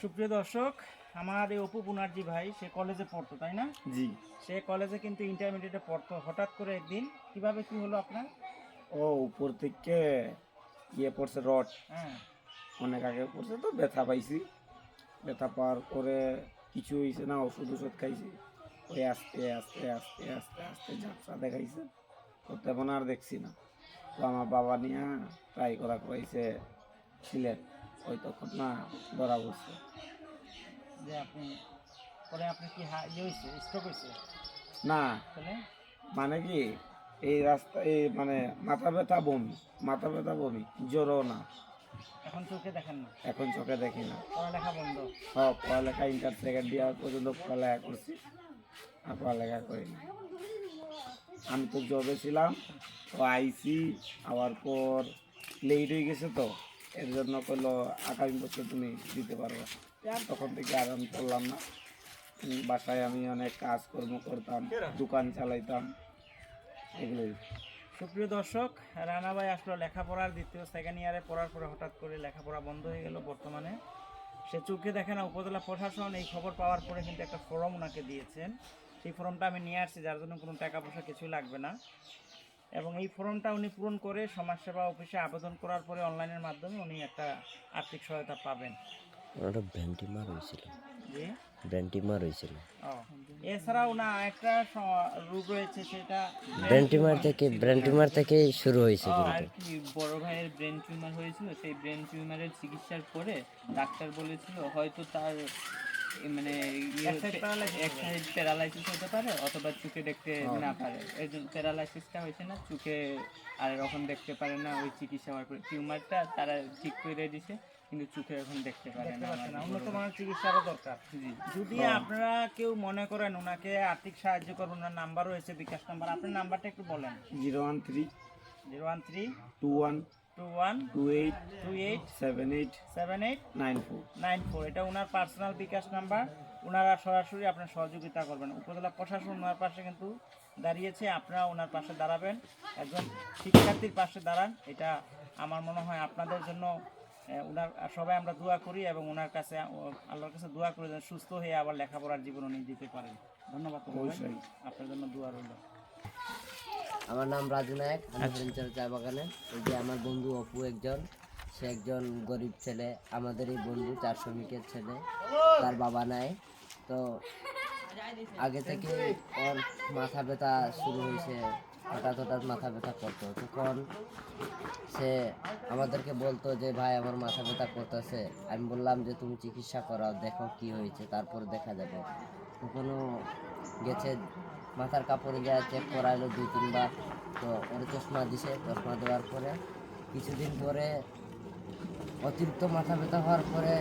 সুপ্রিয় দর্শক আমার এই অপু পুনার্জি ভাই সে কলেজে পড়তো তাই না? জি। সে কলেজে কিন্তু ইন্টারমিডিয়েটে পড়তো। হঠাৎ করে একদিন কীভাবে কি হলো আপনার? ও উপর থেকে ইয়ে পড়ছে রড। হ্যাঁ। অনেক আগে পড়ছে তো ব্যথা পাইছি। ব্যথা পাওয়ার পরে কিছু হয়েছে না ওষুধ ওষুধ খাইছি। ওই আস্তে আস্তে আস্তে আস্তে আস্তে ঝাপসা দেখাইছে। তো তেমন আর দেখছি না। তো আমার বাবা নিয়ে ট্রাই করা করাইছে সিলেট। ওই তখন না ধরা পড়ছে। যে আপনি পরে আপনি কি ইয়ে হয়েছে স্ট্রোক হয়েছে না। মানে কি এই রাস্তা এই মানে মাথা ব্যথা বমি মাথা ব্যথা বমি জ্বরও না। এখন চোখে দেখেন না? এখন চোখে দেখি না। পড়ালেখা বন্ধ? সব পড়ালেখা ইন্টার সেকেন্ড ইয়ার পর্যন্ত পড়ালেখা করছি আর পড়ালেখা করিনি আমি তো জবে ছিলাম তো আইসি আবার পর লেট হয়ে গেছে তো। এর জন্য করল আগামী বছর তুমি দিতে পারবে তখন থেকে আর আমি করলাম না। বাসায় আমি অনেক কাজকর্ম করতাম, দোকান চালাইতাম, এগুলোই। সুপ্রিয় দর্শক, রানা ভাই আসলো লেখাপড়ার দ্বিতীয় সেকেন্ড ইয়ারে পড়ার পরে হঠাৎ করে লেখাপড়া বন্ধ হয়ে গেল বর্তমানে। সে চোখে দেখে না, উপজেলা প্রশাসন এই খবর পাওয়ার পরে কিন্তু একটা ফর্ম ওনাকে দিয়েছেন। সেই ফর্মটা আমি নিয়ে আসছি, যার জন্য কোনো টাকা পয়সা কিছুই লাগবে না। এবং এই ফর্মটা উনি পূরণ করে সমাজসেবা অফিসে আবেদন করার পরে অনলাইনের মাধ্যমে উনি একটা আর্থিক সহায়তা পাবেন। ওটা ব্রেন টিমার হয়েছিল। জি? ব্রেন টিমার হয়েছিল। ও এছাড়াও না একটা রোগ রয়েছে সেটা ব্রেন টিমার থেকে ব্রেন টিমার থেকে শুরু হয়েছে আর কি বড় ভাইয়ের ব্রেন টিউমার হয়েছিল সেই ব্রেন টিউমারের চিকিৎসার পরে ডাক্তার বলেছিল হয়তো তার মানে এক side এক সাইড প্যারালাইসিস হতে পারে অথবা চোখে দেখতে না পারে। এর জন্য প্যারালাইসিসটা হয়েছে না চোখে আর এখন দেখতে পারে না ওই চিকিৎসা হওয়ার পরে। টিউমারটা তারা ঠিক করে দিছে কিন্তু চোখে এখন দেখতে পারে না উন্নত মানের চিকিৎসারও দরকার। যদি আপনারা কেউ মনে করেন ওনাকে আর্থিক সাহায্য করবেন ওনার নাম্বার রয়েছে বিকাশ নাম্বার আপনার নাম্বারটা একটু বলেন। Zero one three zero one three two one two one two eight two eight seven eight seven eight nine four nine four এটা ওনার পার্সোনাল বিকাশ নাম্বার ওনারা সরাসরি আপনার সহযোগিতা করবেন। উপজেলা প্রশাসন ওনার পাশে কিন্তু দাঁড়িয়েছে। আপনারা ওনার পাশে দাঁড়াবেন। একজন শিক্ষার্থীর পাশে দাঁড়ান। এটা আমার মনে হয় আপনাদের জন্য ওনার সবাই আমরা দোয়া করি এবং ওনার কাছে আল্লাহর কাছে দোয়া করি যেন সুস্থ হয়ে আবার লেখাপড়ার জীবন উনি দিতে পারেন। ধন্যবাদ আপনার জন্য দোয়া রইল। আমার নাম রাজু নায়ক আমি ফ্রেঞ্চার চা বাগানে। এই যে আমার বন্ধু অপু একজন সে একজন গরিব ছেলে আমাদের এই বন্ধু চার শ্রমিকের ছেলে তার বাবা নাই। তো আগে থেকে ওর মাথা ব্যথা শুরু হয়েছে হঠাৎ হঠাৎ মাথা ব্যথা করতো। তখন সে আমাদেরকে বলতো যে ভাই আমার মাথা ব্যথা করতেছে। আমি বললাম যে তুমি চিকিৎসা করাও দেখো কি হয়েছে তারপর দেখা যাবে। তখনও গেছে মাথার কাপড়ে যা চেক করাইলো দুই তিনবার। তো ওর চশমা দিছে, চশমা দেওয়ার পরে কিছুদিন পরে অতিরিক্ত মাথা ব্যথা হওয়ার পরে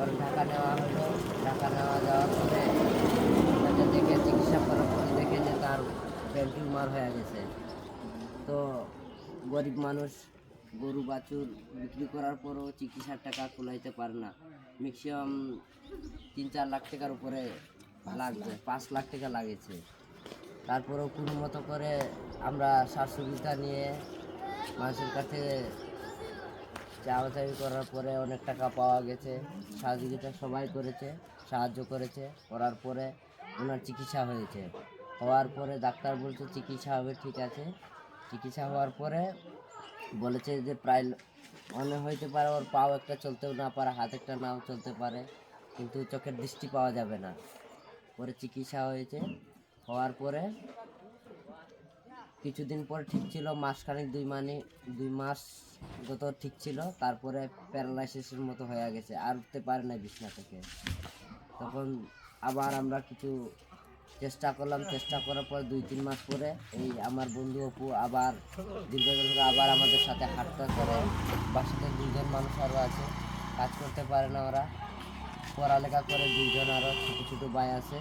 ওর ঢাকা নেওয়া হলো। ঢাকা নেওয়া যাওয়ার পরে দেখে চিকিৎসা করার পরে দেখে যে তার ব্রেন টিউমার হয়ে গেছে। তো গরিব মানুষ গরু, বাছুর বিক্রি করার পরও চিকিৎসার টাকা কুলাইতে পারে না। ম্যাক্সিমাম তিন চার লাখ টাকার উপরে লাগবে পাঁচ লাখ টাকা লাগেছে। তারপরেও কোনো মতো করে আমরা সার সুবিধা নিয়ে মানুষের কাছে চাওয়াচাই করার পরে অনেক টাকা পাওয়া গেছে। সহযোগিতা সবাই করেছে, সাহায্য করেছে, করার পরে ওনার চিকিৎসা হয়েছে। হওয়ার পরে ডাক্তার বলছে, চিকিৎসা হবে, ঠিক আছে। চিকিৎসা হওয়ার পরে বলেছে যে, প্রায় অনেক হইতে পারে ওর পাও একটা চলতেও না পারে, হাত একটা নাও চলতে পারে, কিন্তু চোখের দৃষ্টি পাওয়া যাবে না। পরে চিকিৎসা হয়েছে। হওয়ার পরে কিছুদিন পর ঠিক ছিল, মাসখানেক দুই মানে দুই মাস গত ঠিক ছিল, তারপরে প্যারালাইসিসের মতো হয়ে গেছে, আর উঠতে পারে না বিছনা থেকে। তখন আবার আমরা কিছু চেষ্টা করলাম, চেষ্টা করার পর দুই, তিন মাস পরে এই আমার বন্ধু অপু আবার দীর্ঘদিন আবার আমাদের সাথে হাঁটতে করে। বাসাতে দুজন মানুষ আরও আছে, কাজ করতে পারে না ওরা। পড়ালেখা করে দুজন আরও ভাই আছে।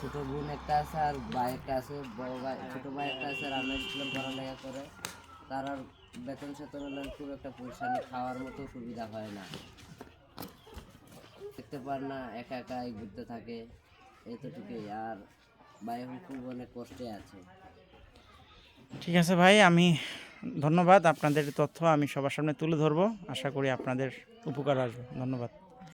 ছোট বোন একটা আছে আর ভাই একটা আছে, বড় ভাই, ছোট ভাই একটা আছে আর আমরা স্কুলে পড়ালেখা করে। তার আর বেতন সেতন হলে খুব একটা পয়সা খাওয়ার মতো সুবিধা হয় না। দেখতে পার না, একা একাই ঘুরতে থাকে, এতটুকুই। আর ভাই এখন খুব অনেক কষ্টে আছে। ঠিক আছে ভাই, আমি ধন্যবাদ। আপনাদের তথ্য আমি সবার সামনে তুলে ধরবো। আশা করি আপনাদের উপকার আসবে। ধন্যবাদ।